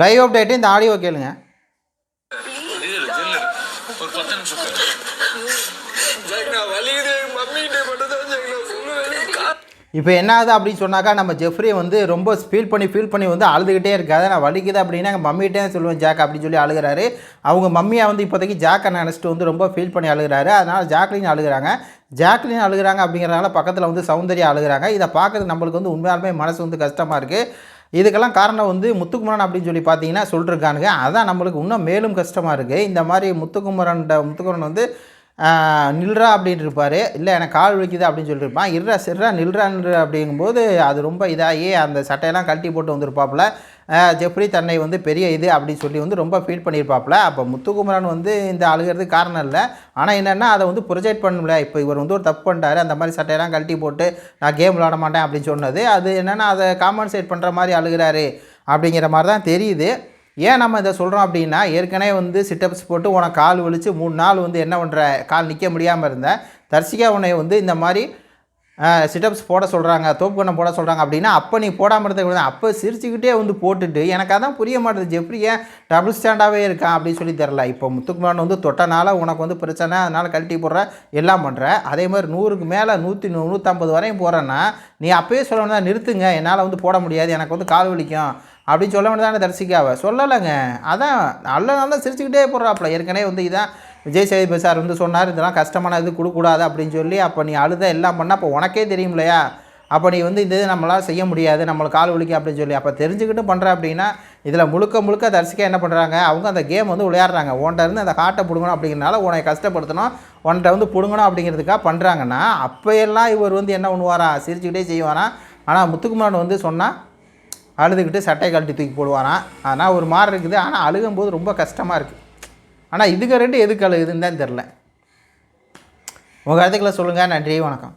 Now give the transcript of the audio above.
Live update இந்த audio கேளுங்க. இப்போ என்ன ஆகுது அப்படின்னு சொன்னாக்கா நம்ம ஜெஃப்ரி வந்து ரொம்ப ஃபீல் பண்ணி ஃபீல் பண்ணி வந்து அழுதுகிட்டே இருக்காது நான் வலிக்குது அப்படின்னா எங்கள் மம்மிகிட்டே சொல்லுவேன் ஜாக் அப்படின்னு சொல்லி அழுகிறாரு. அவங்க மம்மியை வந்து இப்போதைக்கு ஜாக்கை நினச்சிட்டு வந்து ரொம்ப ஃபீல் பண்ணி அழுகிறாரு. அதனால் ஜாக்லின் அழுகிறாங்க. ஜாக்லின் அழுகிறாங்க அப்படிங்கிறனால பக்கத்தில் வந்து சௌந்தர்யா அழுகிறாங்க. இதை பார்க்குறது நம்மளுக்கு வந்து உண்மையாலுமே மனசு வந்து கஷ்டமாக இருக்குது இதுக்கெல்லாம் காரணம் வந்து முத்துக்குமரன் அப்படின்னு சொல்லி பார்த்தீங்கன்னா சொல்லிருக்கானுங்க. அதான் நம்மளுக்கு இன்னும் மேலும் கஷ்டமாக இருக்குது இந்த மாதிரி முத்துக்குமரன் முத்துக்குமரன் வந்து நில்றா அப்படின்னு இருப்பார். இல்லை எனக்கு கால் வலிக்குது அப்படின்னு சொல்லியிருப்பான் இருறா சிறா நில்றான்ற அப்படிங்கும்போது அது ரொம்ப இதாகி அந்த சட்டையெல்லாம் கழட்டி போட்டு வந்திருப்பாப்புல. ஆஹ், ஜெஃப்ரி தன்னை வந்து பெரிய இது அப்படின்னு சொல்லி வந்து ரொம்ப ஃபீல் பண்ணியிருப்பாப்புல. அப்போ முத்துக்குமரன் வந்து இந்த அழுகிறதுக்கு காரணம் இல்லை. ஆனால் என்னென்னா அதை வந்து ப்ரொஜெக்ட் பண்ணல. இப்போ இவர் வந்து ஒரு தப்பு பண்ணிட்டாரு. அந்த மாதிரி சட்டையெல்லாம் கழட்டி போட்டு நான் கேம் விளாட மாட்டேன் அப்படின்னு சொன்னது. அது என்னென்னா அதை காம்பன்சேட் பண்ணுற மாதிரி அழுகிறாரு அப்படிங்கிற மாதிரி தான் தெரியுது. ஏன் நம்ம இதை சொல்கிறோம் அப்படின்னா ஏற்கனவே வந்து சிட்டப்ஸ் போட்டு உனக்கு கால் வலித்து மூணு நாள் வந்து என்ன பண்ணுற கால் நிற்க முடியாமல் இருந்தேன் தர்சிகா உன்னை வந்து இந்த மாதிரி சிட்டப்ஸ் போட சொல்கிறாங்க தோப்புக்கண்ணம் போட சொல்கிறாங்க அப்படின்னா அப்போ நீ போடாமல் இருந்த அப்போ சிரிச்சுக்கிட்டே வந்து போட்டுட்டு எனக்கு அதான் புரிய மாட்டேது ஜெப்ரி ஏன் டபுள் ஸ்டாண்டாகவே இருக்கான் அப்படின்னு சொல்லி தெரில இப்போ முத்துக்குமாரன் வந்து தொட்டனால உனக்கு வந்து பிரச்சனை அதனால் கழட்டி போடுற எல்லாம் பண்ணுற அதே மாதிரி நூறுக்கு மேலே நூற்றி நூற்றம்பது வரையும் போகிறேன்னா நீ அப்போயே சொல்ல நிறுத்துங்க என்னால் வந்து போட முடியாது எனக்கு வந்து கால் வலிக்கும். அப்படின்னு சொல்ல வேண்டியதான தரிசிக்காவை சொல்லலைங்க. அதான் நல்ல நல்லா சிரிச்சுக்கிட்டே போடுறாப்புல. ஏற்கனவே வந்து இதான் விஜய் சேதுபதி சார் வந்து சொன்னார் இதெல்லாம் கஷ்டமான இது கொடுக்கூடாது அப்படின்னு சொல்லி அப்போ நீ அழுத எல்லாம் பண்ண அப்போ உனக்கே தெரியும் இல்லையா அப்போ நீ வந்து இந்த இது நம்மளால் செய்ய முடியாது நம்மளை கால் ஒழிக்க அப்படின்னு சொல்லி அப்போ தெரிஞ்சுக்கிட்டு பண்ணுற அப்படின்னா இதில் முழுக்க முழுக்க தரிசிக்க என்ன பண்ணுறாங்க? அவங்க அந்த கேம் வந்து விளையாடுறாங்க. உன்ட்ட இருந்து அந்த காட்டை பிடுங்கணும் அப்படிங்கிறனால உன்னை கஷ்டப்படுத்தணும் உன்கிட்ட வந்து பிடுங்கணும் அப்படிங்கிறதுக்காக பண்ணுறாங்கன்னா அப்போயெல்லாம் இவர் வந்து என்ன பண்ணுவாரா? சிரிச்சுக்கிட்டே செய்வாராம் ஆனால் முத்துக்குமாரன் வந்து சொன்னால் அழுதுகிட்டு சட்டை கழட்டி தூக்கி போடுவாராம். ஆனால் ஒரு மாதிரி இருக்குது. ஆனால் அழுகும்போது ரொம்ப கஷ்டமாக இருக்குது ஆனால் இதுக்கு ரெண்டு எதுக்கு அழுகுதுன்னு தான் தெரில. உங்கள் கருத்துக்களை சொல்லுங்கள் நன்றி வணக்கம்.